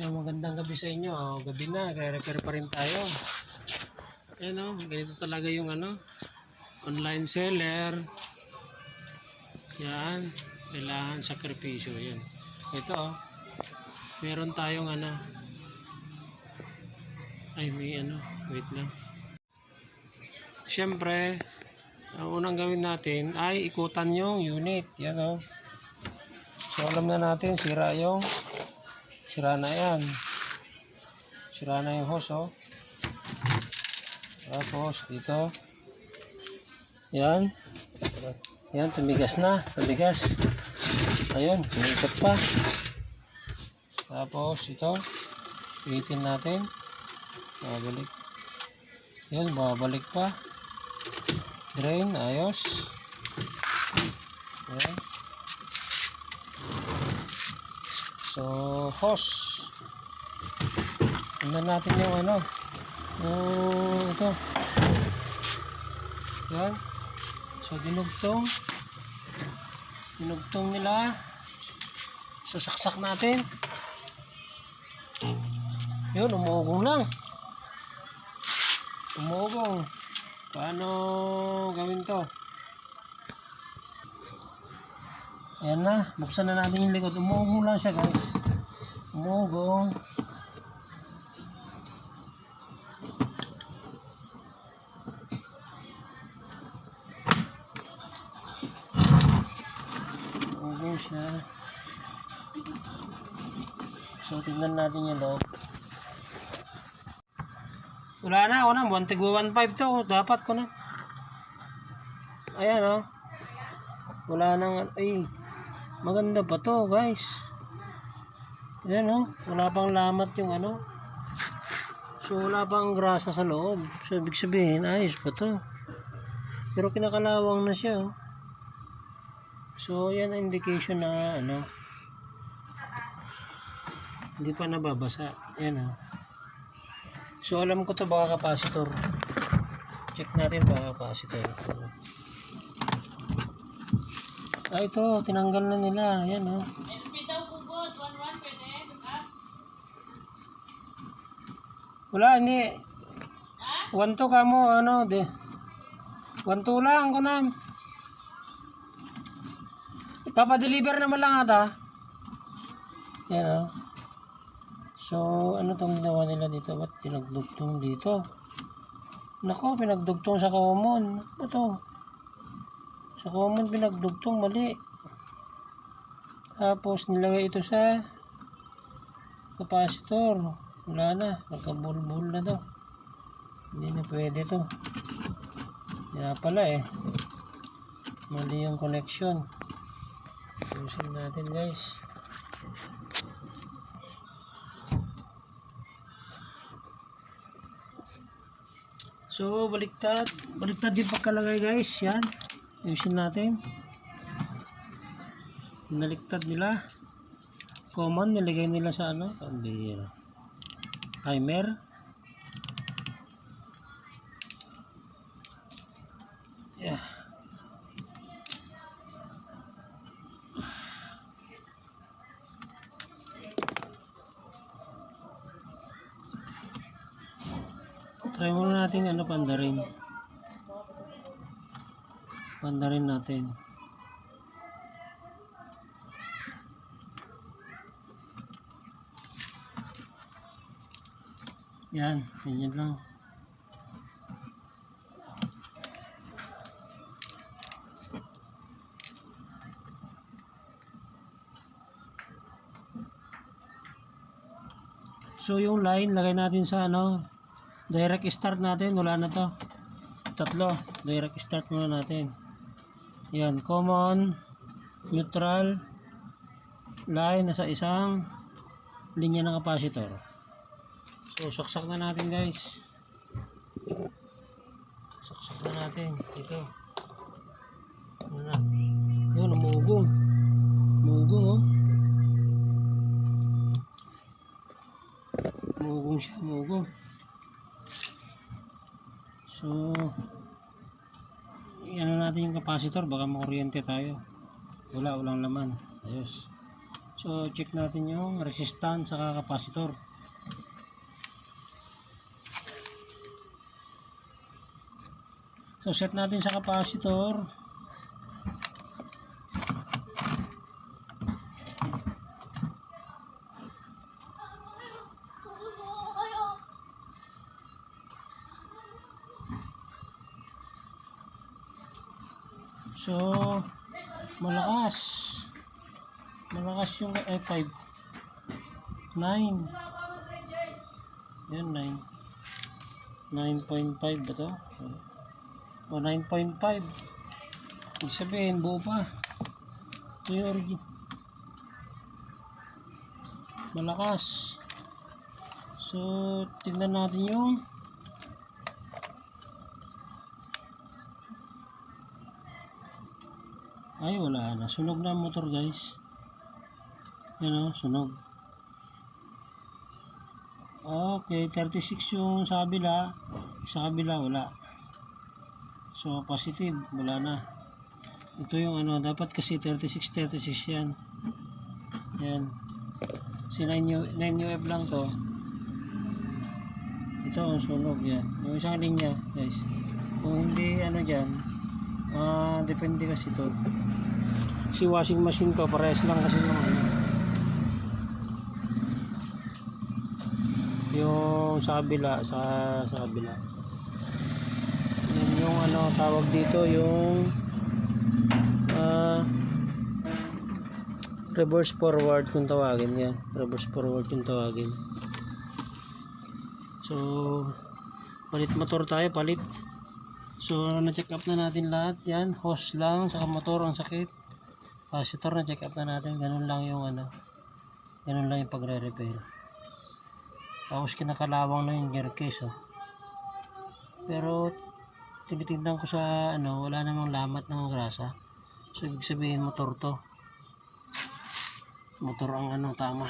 Yung magandang gabi sa inyo. Oh, gabi na, repair pa rin tayo. Ayan o, ganito talaga yung ano, online seller. Yan, kailangan sakripisyo. Yan. Ito oh, meron tayong ano, ay may ano, wait lang. Siyempre, ang unang gawin natin ay ikutan yung unit. Yan o. So alam na natin, sira yung Sira na yan. Sira na yung hose, oh. Tapos, dito. Yan. Yan, tumigas na. Tumigas. Ayun, tumikot pa. Tapos, ito. Pihitin natin. Babalik. Yan, babalik pa. Drain, ayos. Yan. So, hose. Tingnan natin yung ano. Yung ito. Yan. So, dinugtong. Dinugtong nila. So, saksak natin. Yun, umuugong lang. Umuugong. Paano gawin to? Ayan na, buksan na natin yung likod. Umuugong lang siya guys. Umuugong. Umuugong siya. So, tingnan natin yung loob. Wala na, ako na. 1 tigwa 1.5 to. Dapat ko na. Ayan oh. Wala nang, ay, maganda pa to guys. Ayan oh, wala pang lamat yung ano. So wala pang grasa sa loob. So ibig sabihin, ayos pa to. Pero kinakalawang na siya oh. So yan ang indication na ano, hindi pa nababasa. Ayan oh. So alam ko to baka capacitor. Check natin baka capacitor. Ah, ito, tinanggal na nila. Ayan, oh. Wala, hindi. One to ka mo, ano, de. One to lang, kunam. Papadeliver naman lang ata. Yan, oh. So, ano tong ginawa nila dito? Ba't pinagdugtong dito? Nako, pinagdugtong sa common. Ano? Sa common pinagdugtong mali. Tapos nilagay ito sa capacitor. Wala na. Nagkabulbul na to. Hindi na pwede to. Kaya pala eh. Mali yung connection. Ayusin natin guys. So, baliktad. Baliktad yung pagkalagay guys. Yan. Ayusin natin. Naliktad nila. Common, nilagay nila sa ano? Pambira. Timer. Yeah. Try muna natin ano pandarin. Pandarin natin. Yan, ganyan lang. So yung line, lagay natin sa ano, direct start natin, wala na to. Tatlo, direct start muna natin. Yan, common, neutral, line nasa isang linya ng capacitor. So, saksak na natin guys. Saksak na natin. Ito. Ano na. Yun, umugong. Umugong oh. Umugong siya, umugong. So, ano natin yung capacitor, baka makuryente tayo. Wala, walang laman. Ayos. So, check natin yung resistance sa capacitor. So, set natin sa capacitor. So, malakas. Malakas yung F5. 9. Yan, 9. 9.5 ba to? O, 9.5. Ibig sabihin, buo pa. Ito yung origin. Malakas. So, tignan natin yung Ay, wala na. Sunog na ang motor, guys. Yan o, sunog. Okay, 36 yung sa kabila. Sa kabila, wala. So, positive. Wala na. Ito yung ano, dapat kasi 36, 36 yan. Yan. Si 9 9UF lang to. Ito ang sunog yan. Yung isang linya, guys. Kung hindi, ano dyan, ah, depende kasi to. Si washing machine to, parehas lang kasi ng ano. Yung sa kabila, sa, sa kabila. Yung ano, tawag dito, yung ah, reverse forward kung tawagin yan. Reverse forward kung tawagin. So, palit motor tayo, palit. So, na-check up na natin lahat. Yan, hose lang, saka motor ang sakit. Capacitor na check up na natin. Ganun lang yung ano. Ganun lang yung pagre-repair. Tapos kinakalawang na yung gear case, oh. Pero, tinitignan ko sa ano, wala namang lamat ng grasa. So, ibig sabihin motor to. Motor ang ano, tama.